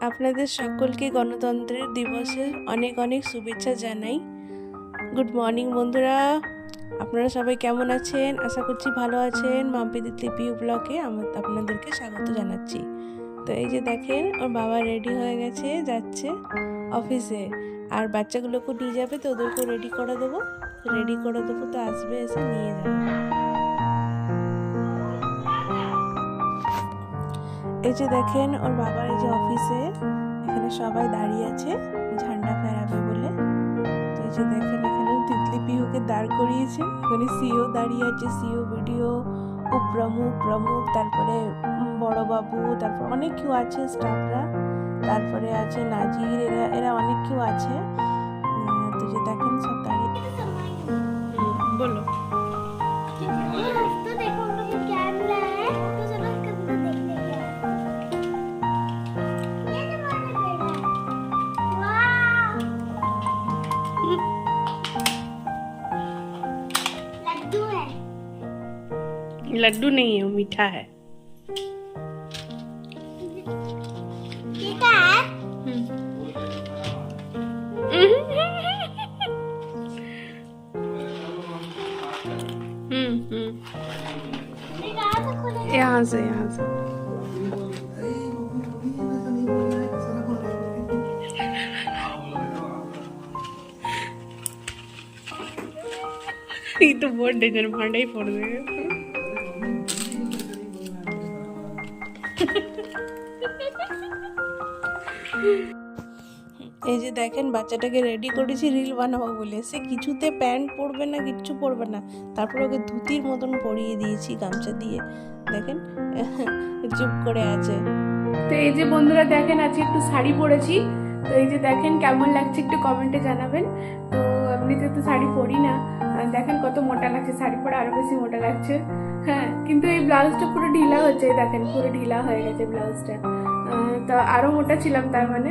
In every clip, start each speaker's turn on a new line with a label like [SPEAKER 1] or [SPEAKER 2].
[SPEAKER 1] আপনাদের সকলকে গণতন্ত্রের দিবসের অনেক অনেক শুভেচ্ছা জানাই। গুড মর্নিং বন্ধুরা। আপনারা সবাই কেমন আছেন? আশা করছি ভালো আছেন। মাম্পিদি লিপি ব্লকে আমার আপনাদেরকে স্বাগত জানাচ্ছি। তো এই যে দেখেন, ওর বাবা রেডি হয়ে গেছে, যাচ্ছে অফিসে আর বাচ্চাগুলোকে নিয়ে যাবে, তো ওদেরকেও রেডি করে দেবো। রেডি করে দেবো, তো আসবে, এসে নিয়ে যাবে। এই যে দেখেন ওর বাবার এই যে অফিসে এখানে সবাই দাঁড়িয়ে আছে ঝান্ডা ফেরাবে বলে। তো এই যে দেখেন এখানে তিতলি পিহুকে দাঁড় করিয়েছে। এখানে সিও দাঁড়িয়ে আছে সিও ভিডিও প্রমুখ প্রমুখ তারপরে উম, বড় বাবু তারপর অনেক কেউ আছে স্টাফরা তারপরে আছে নাজির এরা এরা অনেক কেউ আছে। তো যে দেখেন সব দাঁড়িয়ে বলো।
[SPEAKER 2] लड्डू है।
[SPEAKER 1] लड्डू नहीं है वो मीठा है। हम्म। हम्म,
[SPEAKER 2] हम्म।
[SPEAKER 1] यहाँ से यहाँ से। இது போன் மண்டை போடுது. এই যে দেখেন বাচ্চাটাকে রেডি করেছি রিল বানাবো বলে। সে কিছুতে প্যান্ট পরবে না কিচ্ছু পরবে না। তারপর ওকে ধুতির মতন পরিয়ে দিয়েছি গামছা দিয়ে। দেখেন চুপ করে আছে।
[SPEAKER 3] তো এই যে বন্ধুরা দেখেন আজকে একটু শাড়ি পরেছি। তো এই যে দেখেন কেমন লাগছে একটু কমেন্টে জানাবেন। তো এমনিতে তো শাড়ি পরি না। দেখেন কত মোটা লাগছে, শাড়ি পরে আরও বেশি মোটা লাগছে। হ্যাঁ কিন্তু এই ব্লাউজটা পুরো ঢিলা হচ্ছে দেখেন, পুরো ঢিলা হয়ে গেছে ব্লাউজটা। তো আরও মোটা ছিলাম তার মানে।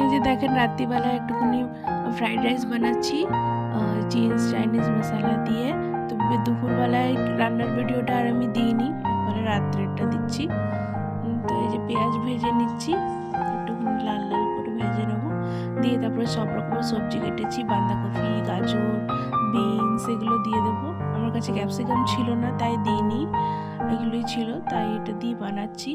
[SPEAKER 1] এই যে দেখেন রাত্রিবেলা একটুখানি ফ্রাইড রাইস বানাচ্ছি চিজ চাইনিজ মশলা দিয়ে। তো দুপুরবেলায় রান্নার ভিডিওটা আর আমি দিইনি একবারে রাত্রেরটা দিচ্ছি। তো এই যে পেঁয়াজ ভেজে নিচ্ছি, একটুখানি লাল লাল করে ভেজে নেব। দিয়ে তারপরে সব রকমের সবজি কেটেছি, বাঁধাকপি, গাজর বিনস এগুলো দিয়ে দেবো। আমার কাছে ক্যাপসিকাম ছিল না, তাই দিইনি। এগুলোই ছিল, তাই এটা দিয়ে বানাচ্ছি।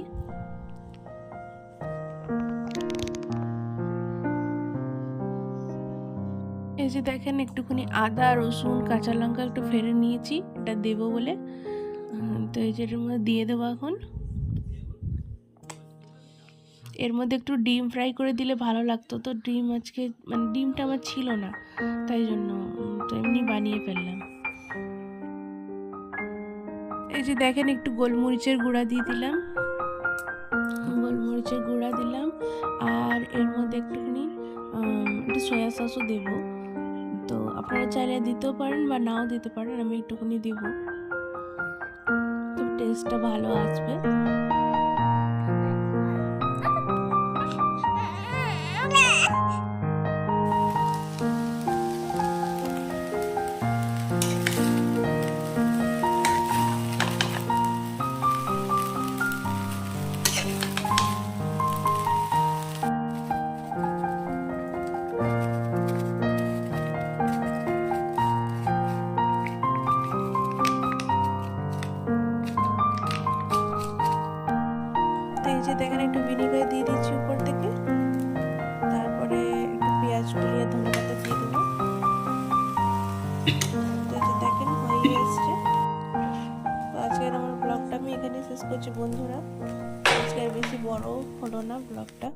[SPEAKER 1] এই যে দেখেন, একটুখানি আদা, রসুন, কাঁচা লঙ্কা একটু ফেলে নিয়েছি, এটা দেবো বলে। তো এই যে দিয়ে দেবো এখন। এর মধ্যে একটু ডিম ফ্রাই করে দিলে ভালো লাগতো। তো ডিম আজকে মানে ডিমটা আমার ছিল না, তাই জন্য তো এমনি বানিয়ে ফেললাম। এই যে দেখেন, একটু গোলমরিচের গুঁড়া দিয়ে দিলাম। গোলমরিচের গুঁড়া দিলাম, আর এর মধ্যে একটুখানি একটু সয়া সসও দেবো। তো আপনারা চাইলে দিতেও পারেন বা নাও দিতে পারেন, আমি একটুখানি দিব। তো টেস্টটা ভালো আসবে। যে দেখেন, একটু ভিনিগার দিয়ে দিচ্ছি উপর থেকে। তারপরে একটু পেঁয়াজ কুলিয়ে ধনে পাতা দিয়ে দেবো। তো যে দেখেন, হয়ে এসছে তো আজকের আমার ব্লগটা আমি এখানে শেষ করছি, বন্ধুরা। আজকে বেশি বড় হলো না ব্লগটা।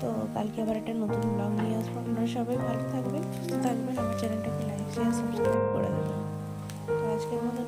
[SPEAKER 1] তো কালকে আবার একটা নতুন ব্লগ নিয়ে আসব। আপনারা সবাই ভালো থাকবেন, সুস্থ থাকবেন। আমার চ্যানেলটাকে লাইক শেয়ার সাবস্ক্রাইব করে দেবেন। তো আজকের মতো